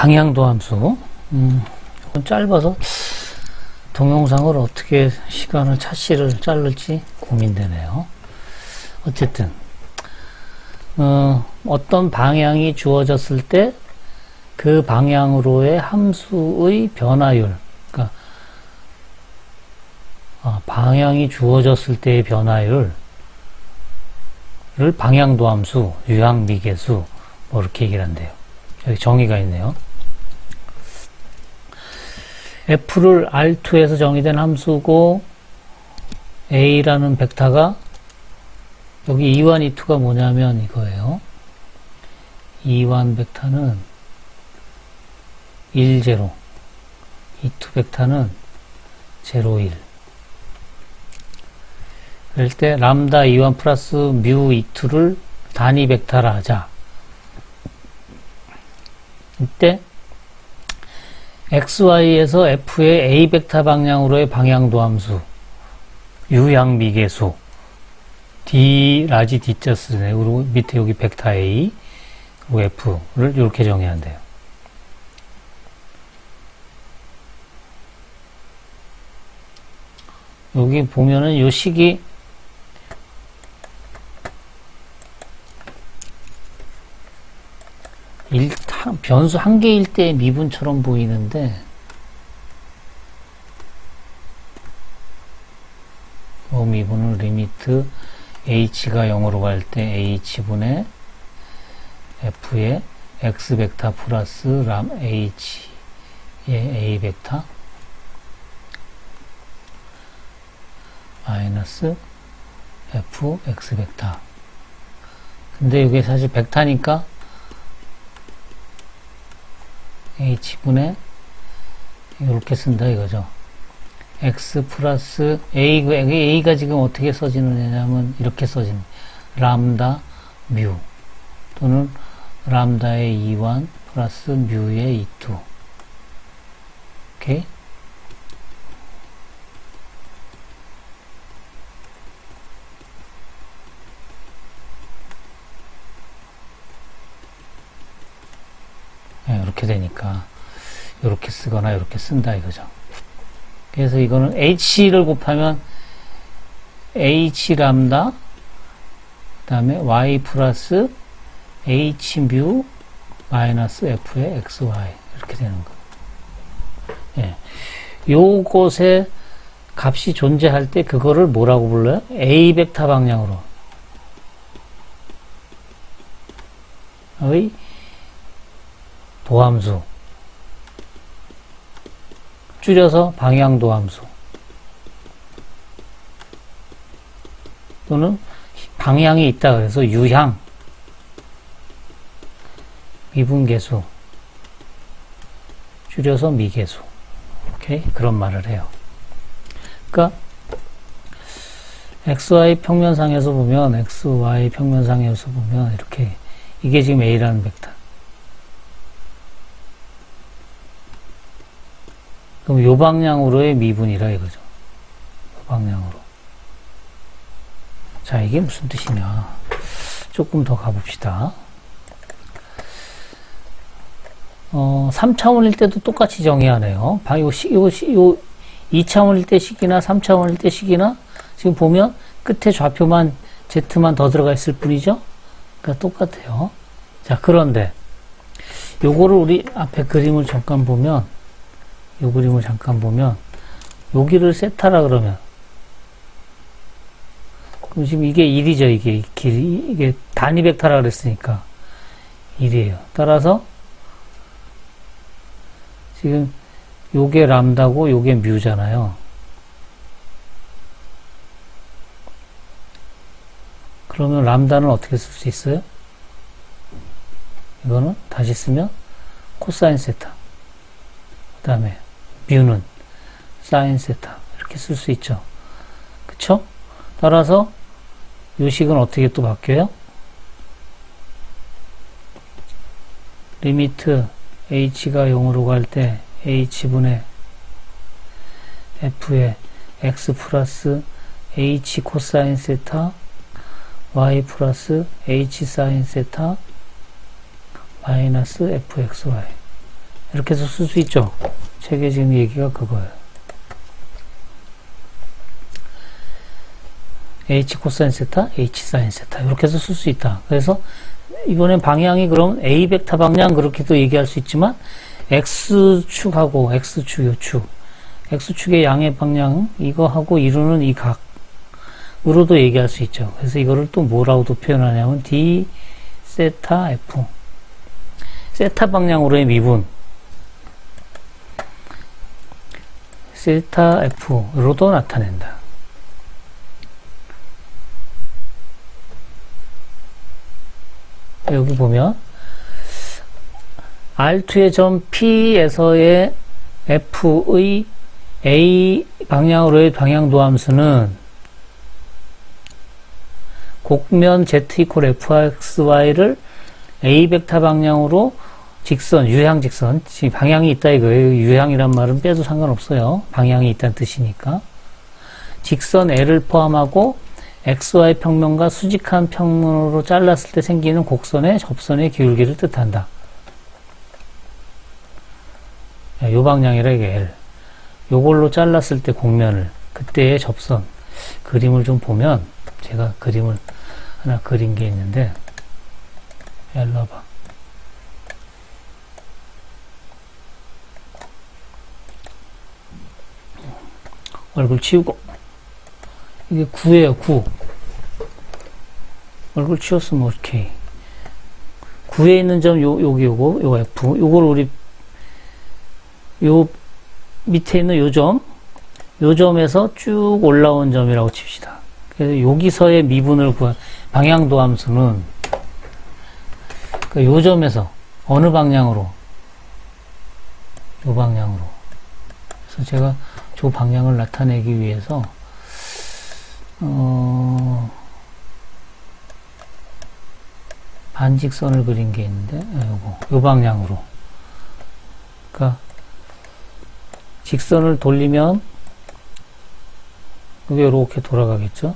방향도 함수. 음, 좀 짧아서 동영상을 어떻게 시간을 차시를 자를지 고민되네요. 어쨌든 어, 어떤 방향이 주어졌을 때 그 방향으로의 함수의 변화율, 그러니까 아, 방향이 주어졌을 때의 변화율을 방향도 함수, 유향 미계수 뭐 이렇게 얘기를 한대요. 여기 정의가 있네요. F를 R2에서 정의된 함수고 a라는 벡터가 여기 2원, 2투가 뭐냐면 이거예요. 2원 벡터는 1, 0, 2투 벡터는 0, 1. 그럴 때 람다 2원 플러스 뮤 2투를 단위 벡터라 하자. 이때 xy에서 f의 a 벡터 방향으로의 방향도 함수 유양 미계수 d 라지 쓰네 그리고 밑에 여기 벡터 a 그리고 f를 이렇게 정해야 한대요. 여기 보면은 요 식이 일, 변수 한 개일 때 미분처럼 보이는데 그 미분은 리미트 h가 0으로 갈 때 h분의 f의 x 벡터 플러스 람 h의 a 벡터 마이너스 f x 벡터. 근데 이게 사실 벡터니까 h분의 이렇게 쓴다 이거죠. x 플러스 a, a가 지금 어떻게 써지느냐면 이렇게 써지는 람다 뮤 또는 람다의 2완 플러스 뮤의 2투 오케이 이렇게 되니까 이렇게 쓰거나 이렇게 쓴다 이거죠. 그래서 이거는 h를 곱하면 h 람다 그 다음에 y 플러스 h 뮤 마이너스 f의 xy 이렇게 되는 거. 예. 요것에 값이 존재할 때 그거를 뭐라고 불러요? a 벡터 방향으로 의 도함수. 줄여서 방향도함수. 또는 방향이 있다 그래서 유향. 미분계수. 줄여서 미계수. 오케이? 그런 말을 해요. 그러니까 xy 평면상에서 보면 xy 평면상에서 보면 이렇게 이게 지금 a라는 벡터 그럼 요 방향으로의 미분이라 이거죠. 요 방향으로. 자, 이게 무슨 뜻이냐. 조금 더 가봅시다. 어, 3차원일 때도 똑같이 정의하네요. 방, 요, 시, 요, 시, 요 2차원일 때 식이나 3차원일 때 식이나 지금 보면 끝에 좌표만 Z만 더 들어가 있을 뿐이죠. 그러니까 똑같아요. 자, 그런데 요거를 우리 앞에 그림을 잠깐 보면 이 그림을 잠깐 보면 여기를 세타라 그러면 그럼 지금 이게 1이죠 이게. 길이 이게 단위 벡터라 그랬으니까 1이에요. 따라서 지금 요게 람다고 요게 뮤잖아요. 그러면 람다는 어떻게 쓸 수 있어요? 이거는 다시 쓰면 코사인 세타. 그 다음에 뮤는 사인 세타 이렇게 쓸 수 있죠. 그쵸? 따라서 요식은 어떻게 또 바뀌어요? 리미트 h가 0으로 갈 때 h분의 f의 x 플러스 h 코사인 세타 y 플러스 h 사인 세타 마이너스 fxy 이렇게 해서 쓸 수 있죠. 책에 지금 얘기가 그거예요. H 코사인 세타, H 사인 세타 이렇게 해서 쓸 수 있다. 그래서 이번엔 방향이 그럼 A 벡터 방향 그렇게도 얘기할 수 있지만 X축하고 X축 요축 X축의 양의 방향 이거 하고 이루는 이 각으로도 얘기할 수 있죠. 그래서 이거를 또 뭐라고도 표현하냐면 D 세타 F 세타 방향으로의 미분 세타 F로도 나타낸다. 여기 보면 R2의 점 P에서의 F의 A 방향으로의 방향도 함수는 곡면 Z 이퀄 FXY를 A 벡터 방향으로 직선, 유향 직선, 지금 방향이 있다 이거예요. 유향이란 말은 빼도 상관없어요. 방향이 있다는 뜻이니까. 직선 L을 포함하고 XY 평면과 수직한 평면으로 잘랐을 때 생기는 곡선의 접선의 기울기를 뜻한다. 야, 요 방향이라 이게 L. 요걸로 잘랐을 때 곡면을, 그때의 접선, 그림을 좀 보면, 제가 그림을 하나 그린 게 있는데, 일로 와봐. 얼굴 치우고. 이게 9예요, 9. 얼굴 치웠으면 오케이. 9에 있는 점, 요, 여기 요거, 요 F. 요걸 우리, 요 밑에 있는 요 점, 요 점에서 쭉 올라온 점이라고 칩시다. 그래서 여기서의 미분을 구한, 방향도 함수는, 그 요 점에서 어느 방향으로, 요 방향으로. 그래서 제가 저 방향을 나타내기 위해서, 어, 반직선을 그린 게 있는데, 예, 요거, 요 방향으로. 그니까, 직선을 돌리면, 이게 이렇게 돌아가겠죠?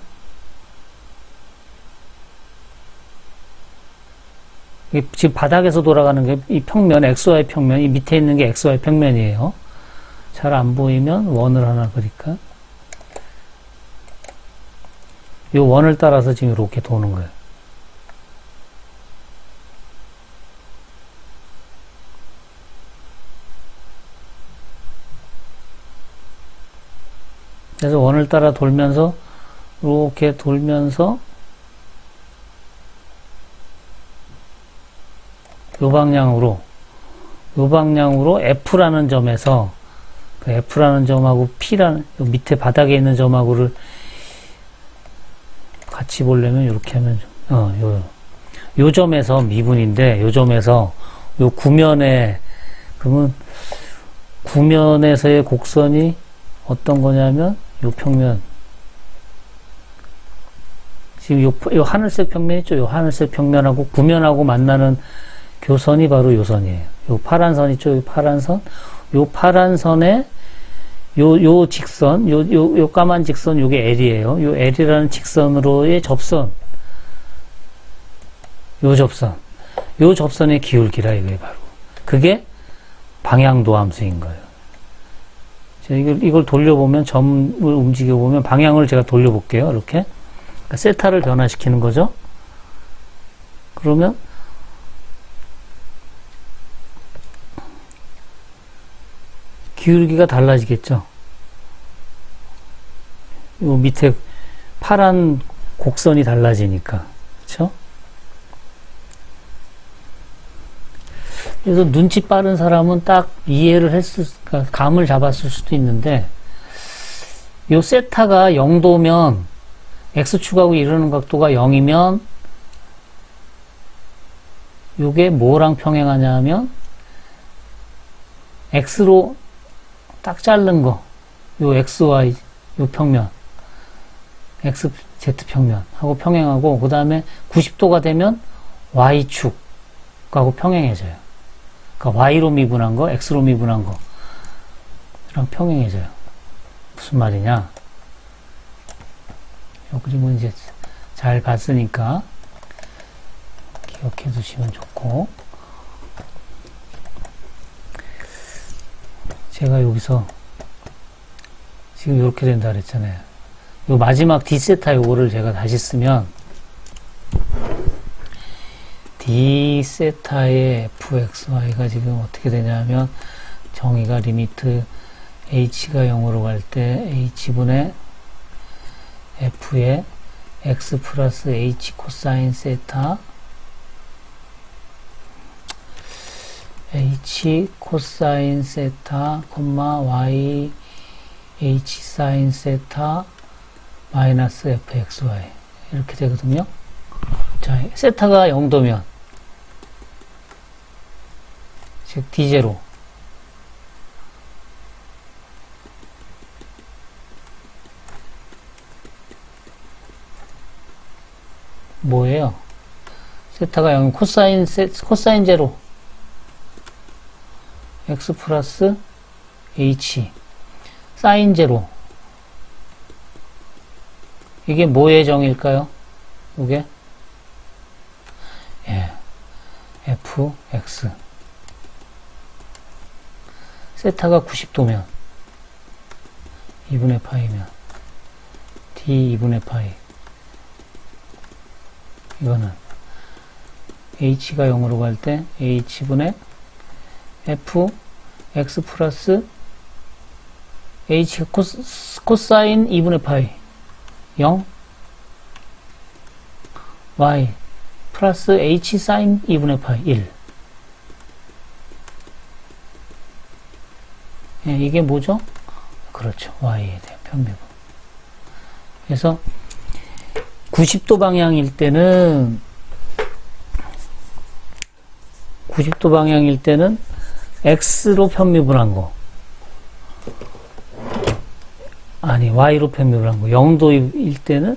지금 바닥에서 돌아가는 게 이 평면, XY 평면, 이 밑에 있는 게 XY 평면이에요. 잘 안 보이면 원을 하나 그릴까? 이 원을 따라서 지금 이렇게 도는 거예요. 그래서 원을 따라 돌면서 이렇게 돌면서 요 방향으로 요 방향으로 F라는 점에서 그 F라는 점하고 P라는 요 밑에 바닥에 있는 점하고를 같이 보려면 이렇게 하면 좀, 어, 요, 요 점에서 미분인데 요 점에서 요 구면에 그러면 구면에서의 곡선이 어떤 거냐면 요 평면 지금 요, 요 하늘색 평면 있죠? 요 하늘색 평면하고 구면하고 만나는 교선이 바로 요 선이에요. 요 파란 선 있죠? 요 파란 선. 요 파란 선에 요, 요 직선, 요, 요, 요 까만 직선, 요게 L이에요. 요 L이라는 직선으로의 접선. 요 접선. 요 접선의 기울기라 이거예요, 바로. 그게 방향도 함수인 거예요. 자, 이걸, 이걸 돌려보면, 점을 움직여보면, 방향을 제가 돌려볼게요, 이렇게. 그러니까 세타를 변화시키는 거죠. 그러면, 기울기가 달라지겠죠. 요 밑에 파란 곡선이 달라지니까. 그쵸? 그래서 눈치 빠른 사람은 딱 이해를 했을, 그러니까 감을 잡았을 수도 있는데, 요 세타가 0도면, x축하고 이루는 각도가 0이면, 요게 뭐랑 평행하냐면, x로 딱 자른 거, 요 xy, 요 평면, x, z 평면 하고 평행하고, 그 다음에 90도가 되면 y축하고 평행해져요. 그러니까 y로 미분한 거, x로 미분한 거 랑 평행해져요. 무슨 말이냐? 요 그림은 이제 잘 봤으니까 기억해 두시면 좋고, 제가 여기서 지금 이렇게 된다 그랬잖아요. 요 마지막 D세타 요거를 제가 다시 쓰면 D세타의 fxy가 지금 어떻게 되냐면 정의가 리미트 h가 0으로 갈 때 h분의 f의 x 플러스 h 코사인 세타 h 코사인 세타 콤마 y h 사인 세타 마이너스 fxy 이렇게 되거든요. 자, 세타가 0도면 즉 d0 뭐예요? 세타가 0 코사인 세, 코사인 제로 x 플러스 h. 사인 제로. 이게 뭐의 정일까요? 이게? 예, f x. 세타가 90도면 2분의 파이면 d 2분의 파이. 이거는 h가 0으로 갈 때 h분의 f x 플러스 h 코스, 코사인 2분의 파이 0 y 플러스 h 사인 2분의 파이 1 예, 이게 뭐죠? 그렇죠. y에 대한 편미분. 그래서 90도 방향일 때는 90도 방향일 때는 x로 편미분 한 거. 아니 y로 편미분 한 거. 0도일 때는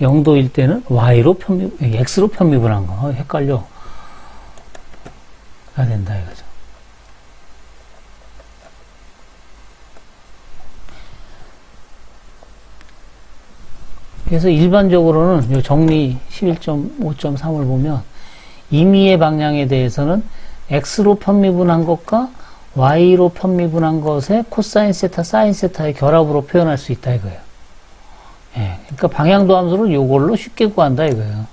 0도일 때는 y로 편미 x로 편미분 한 거. 헷갈려. 가 된다 이거죠. 그래서 일반적으로는 요 정리 11.5.3을 보면 임의의 방향에 대해서는 x로 편미분한 것과 y로 편미분한 것의 코사인 세타, 사인 세타의 결합으로 표현할 수 있다 이거예요. 예, 그러니까 방향도 함수를 요걸로 쉽게 구한다 이거예요.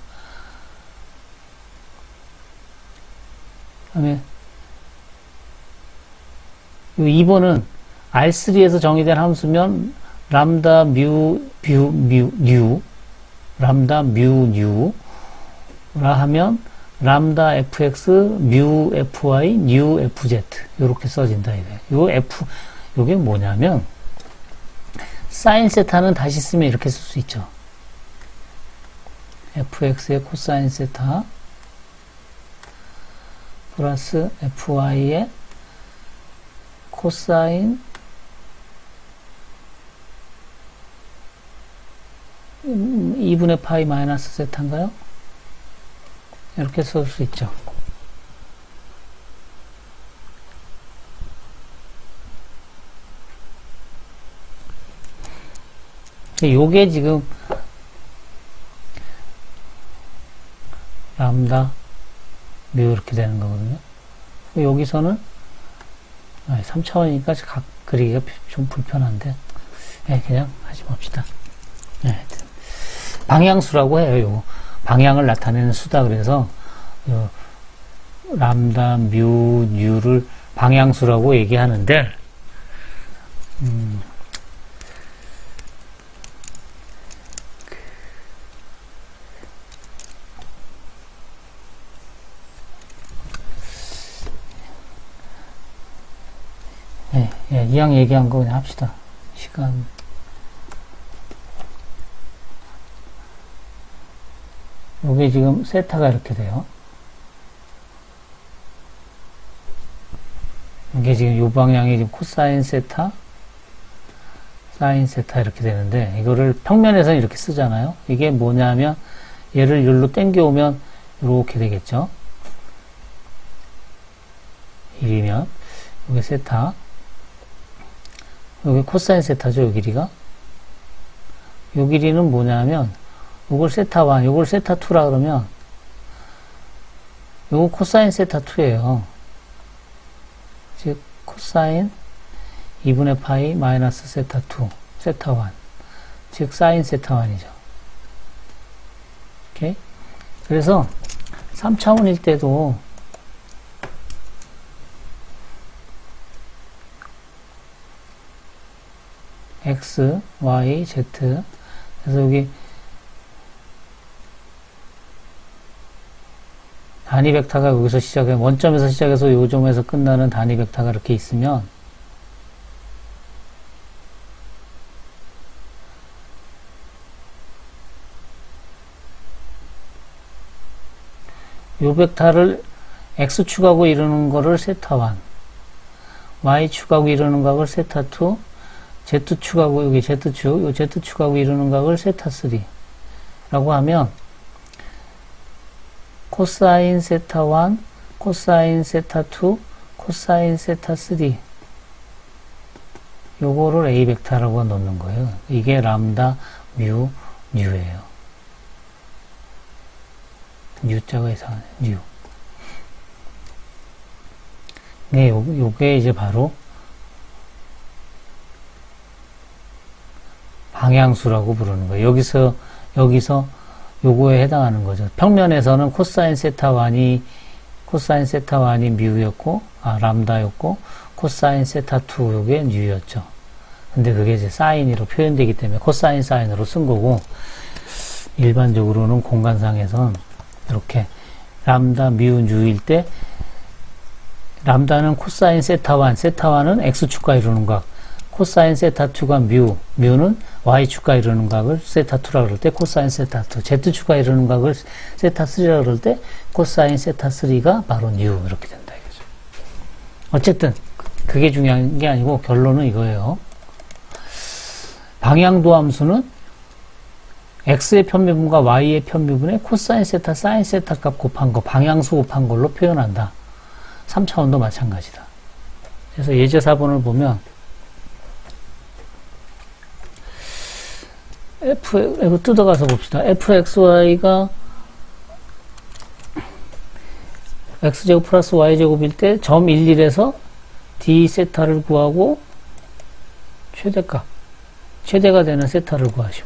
그다음에 요 2번은 R3에서 정의된 함수면 람다 뮤, 뷰, 뮤, 뉴, 람다 뮤, 뉴라 하면 람다 fx, 뮤 fy, 뉴 fz 이렇게 써진다 이거예요. 요 f 요게 뭐냐면 사인 세타는 다시 쓰면 이렇게 쓸 수 있죠. fx의 코사인 세타 플러스 fy의 코사인 2분의 파이 마이너스 세타인가요? 이렇게 쓸 수 있죠. 요게 지금 람다 뮤 이렇게 되는 거거든요. 여기서는 3차원이니까 각 그리기가 좀 불편한데 네, 그냥 하지 맙시다. 네, 방향수라고 해요. 요 방향을 나타내는 수다 그래서 요 람다 뮤 뉴를 방향수라고 얘기하는데 음, 예, 예, 이왕 얘기한 거 그냥 합시다. 시간. 요게 지금 세타가 이렇게 돼요. 이게 지금 요 방향이 지금 코사인 세타, 사인 세타 이렇게 되는데, 이거를 평면에서는 이렇게 쓰잖아요. 이게 뭐냐면, 얘를 여기로 당겨오면 이렇게 되겠죠. 1이면, 이게 세타. 여기 코사인 세타죠, 요 길이가. 요 길이는 뭐냐면, 요걸 세타 1, 요걸 세타 2라 그러면, 요거 코사인 세타 2예요. 즉, 코사인 2분의 파이 마이너스 세타 2, 세타 1. 즉, 사인 세타 1이죠. 오케이? 그래서 3차원일 때도 x, y, z 그래서 여기 단위 벡터가 여기서 시작해 원점에서 시작해서 요 점에서 끝나는 단위 벡터가 이렇게 있으면 요 벡터를 x축하고 이루는 거를 세타1 y축하고 이루는 각을 세타2 z축하고 여기 z축 요 z축하고 이루는 각을 세타3 라고 하면 코사인 세타 1, 코사인 세타 2, 코사인 세타 3 요거를 A 벡터라고 넣는 거예요. 이게 람다, 뮤, 뉴예요. 뉴자가 이상하네. 뉴. 네, 요, 요게 이제 바로 방향수라고 부르는 거예요. 여기서 여기서 요거에 해당하는 거죠. 평면에서는 코사인 세타 1이 코사인 세타 1이 뮤였고 아 람다였고 코사인 세타 2 요게 뉴였죠. 근데 그게 이제 사인으로 표현되기 때문에 코사인 사인으로 쓴 거고 일반적으로는 공간상에선 이렇게 람다 뮤 뉴일 때 람다는 코사인 세타 1, 세타 1은 x축과 이루는 각, 코사인 세타 2가 뮤, 뮤는 y축과 이루는 각을 세타 2라 그럴 때 코사인 세타 2, z축과 이루는 각을 세타 3라 그럴 때 코사인 세타 3가 바로 뉴 이렇게 된다 이거죠. 어쨌든 그게 중요한 게 아니고 결론은 이거예요. 방향도 함수는 x의 편미분과 y의 편미분에 코사인 세타, 사인 세타 값 곱한 거, 방향수 곱한 걸로 표현한다. 3차원도 마찬가지다. 그래서 예제 4번을 보면 f, 이거 뜯어가서 봅시다. fxy가 x제곱 플러스 y제곱일 때 점 1, 1에서 d 세타를 구하고 최대값, 최대가 되는 세타를 구하시오.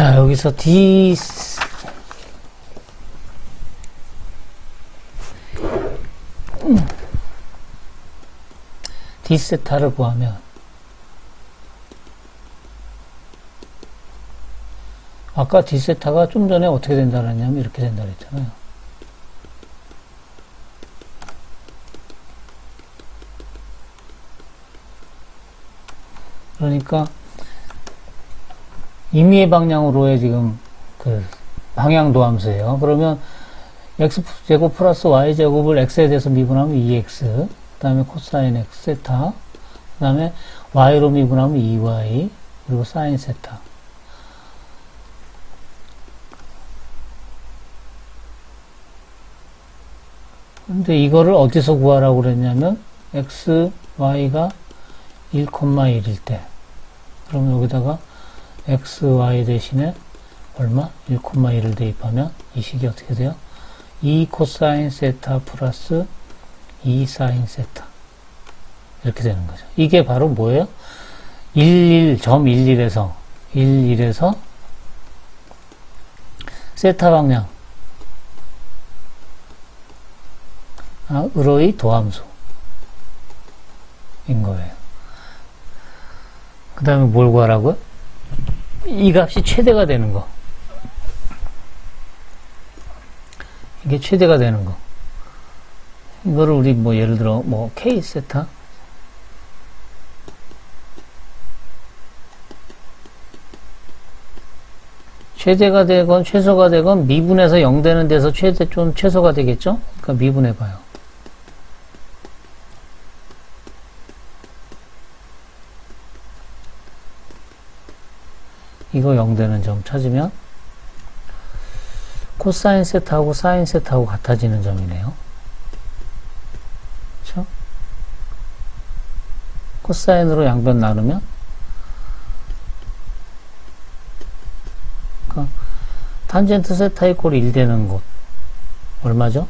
자, 여기서 D, D 세타를 구하면, 아까 D 세타가 좀 전에 어떻게 된다 그랬냐면 이렇게 된다 그랬잖아요. 그러니까, 임의의 방향으로의 지금 그 방향도 함수예요. 그러면 x 제곱 플러스 y 제곱을 x에 대해서 미분하면 2x, 그 다음에 코사인 x 세타, 그 다음에 y로 미분하면 2y, 그리고 사인 세타. 근데 이거를 어디서 구하라고 그랬냐면 x, y가 1,1일 때 그러면 여기다가 x, y 대신에 얼마? 1,1을 대입하면 이 식이 어떻게 돼요? 2 코사인 세타 플러스 2 사인 세타 이렇게 되는 거죠. 이게 바로 뭐예요? 11, 점 11에서 11에서 세타 방향 아, 으로의 도함수인 거예요. 그 다음에 뭘 구하라고요? 이 값이 최대가 되는 거. 이게 최대가 되는 거. 이거를 우리 뭐 예를 들어 뭐 K 세타 최대가 되건 최소가 되건 미분에서 0 되는 데서 최대 좀 최소가 되겠죠? 그러니까 미분해 봐요. 이거 0 되는 점 찾으면 코사인 세타하고 사인 세타하고 같아지는 점이네요. 그렇죠? 코사인으로 양변 나누면 그러니까 탄젠트 세타 이꼴 1 되는 곳 얼마죠?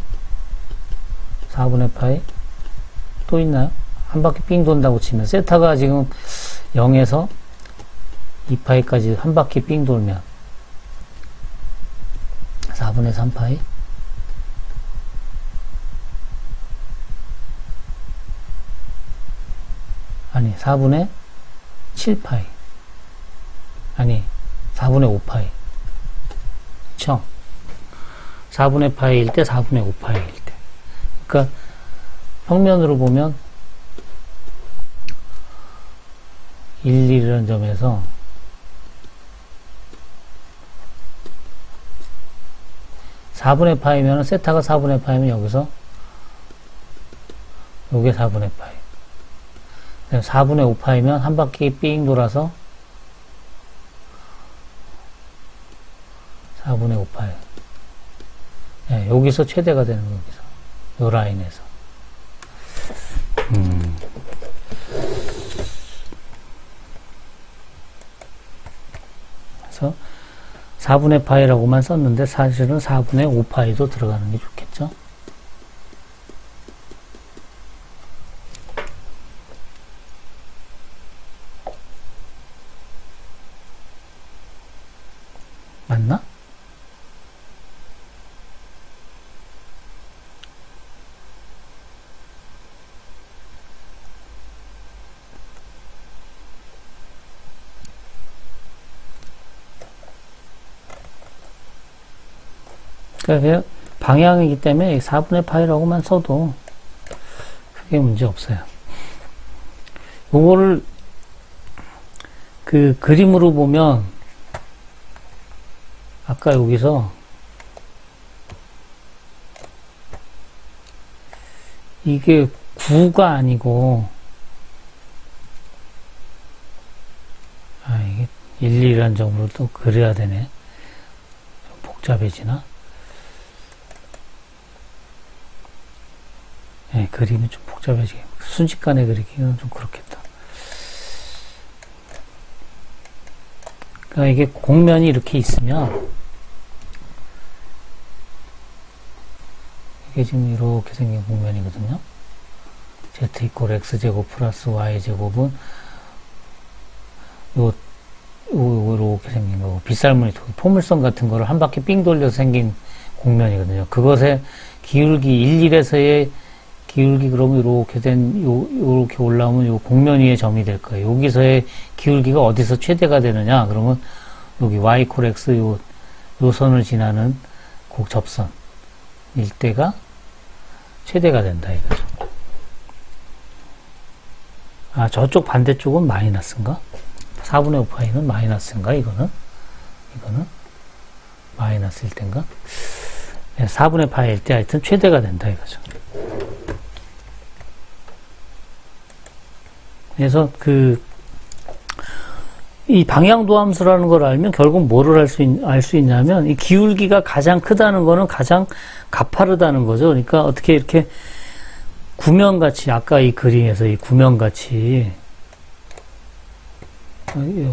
4분의 파이 또 있나요? 한 바퀴 삥 돈다고 치면 세타가 지금 0에서 2파이까지 한 바퀴 삥 돌면 4분의 3파이? 아니 4분의 7파이. 아니 4분의 5파이. 그쵸? 4분의 파이일 때 4분의 5파이일 때. 그러니까 평면으로 보면 1, 1이라는 점에서 사분의 파이면 세타가 4분의 파이면 여기서 요게 4분의 파이. 4분의 5파이면 한 바퀴 삥 돌아서 4분의 5파이. 네, 여기서 최대가 되는 거 여기서. 요 라인에서. 음. 그래서 4분의 파이라고만 썼는데 사실은 4분의 5파이도 들어가는 게 좋겠죠. 맞나? 그러니까 방향이기 때문에 4분의 파이라고만 써도 크게 문제 없어요. 요거를 그 그림으로 보면 아까 여기서 이게 9가 아니고 아 이게 1, 2란 점으로 또 그려야 되네. 좀 복잡해지나? 예, 그림이 좀 복잡해지게. 순식간에 그리기는 좀 그렇겠다. 그러니까 이게 공면이 이렇게 있으면, 이게 지금 이렇게 생긴 공면이거든요. z 이꼴 x제곱 플러스 y제곱은 요, 요, 요, 이렇게 생긴 거. 빗살무늬 포물선 같은 거를 한 바퀴 삥 돌려서 생긴 공면이거든요. 그것의 기울기 1, 1에서의 기울기 그러면 이렇게 된 요, 요렇게 올라오면 요 공면 위의 점이 될 거예요. 여기서의 기울기가 어디서 최대가 되느냐? 그러면 여기 y 콜 x 요, 요 선을 지나는 곡 접선 일대가 최대가 된다 이거죠. 아 저쪽 반대쪽은 마이너스인가? 4분의 5파이는 마이너스인가 이거는? 이거는 마이너스일 텐가? 4분의 파이일 때 하여튼 최대가 된다 이거죠. 그래서 그, 이 방향도함수라는 걸 알면 결국 뭐를 알 수, 알 수 있냐면 이 기울기가 가장 크다는 거는 가장 가파르다는 거죠. 그러니까 어떻게 이렇게 구면같이, 아까 이 그림에서 이 구면같이, 이러,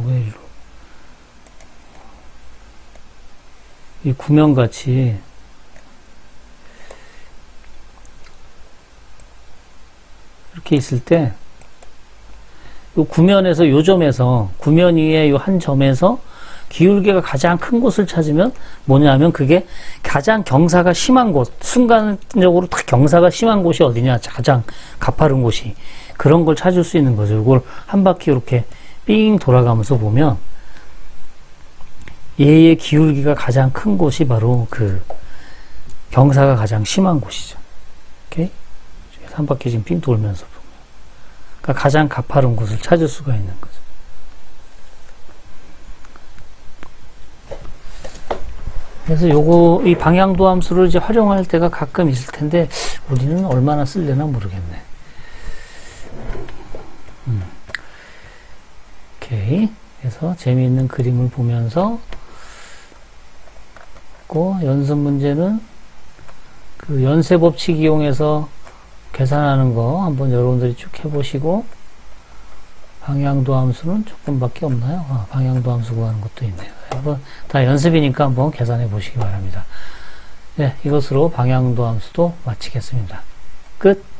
이 구면같이 이렇게 있을 때 요 구면에서 요 점에서 구면 위에 요 한 점에서 기울기가 가장 큰 곳을 찾으면 뭐냐면 그게 가장 경사가 심한 곳 순간적으로 딱 경사가 심한 곳이 어디냐? 가장 가파른 곳이. 그런 걸 찾을 수 있는 거죠. 이걸 한 바퀴 이렇게 삥 돌아가면서 보면 얘의 기울기가 가장 큰 곳이 바로 그 경사가 가장 심한 곳이죠. 오케이? 한 바퀴 지금 삥 돌면서 그러니까 가장 가파른 곳을 찾을 수가 있는 거죠. 그래서 요거 이 방향도 함수를 이제 활용할 때가 가끔 있을 텐데 우리는 얼마나 쓸려나 모르겠네. 음. 오케이. 그래서 재미있는 그림을 보면서 그 연습 문제는 그 연쇄 법칙 이용해서 계산하는 거 한번 여러분들이 쭉 해보시고 방향도 함수는 조금밖에 없나요? 아, 방향도 함수 구하는 것도 있네요. 한번 다 연습이니까 한번 계산해 보시기 바랍니다. 네, 이것으로 방향도 함수도 마치겠습니다. 끝.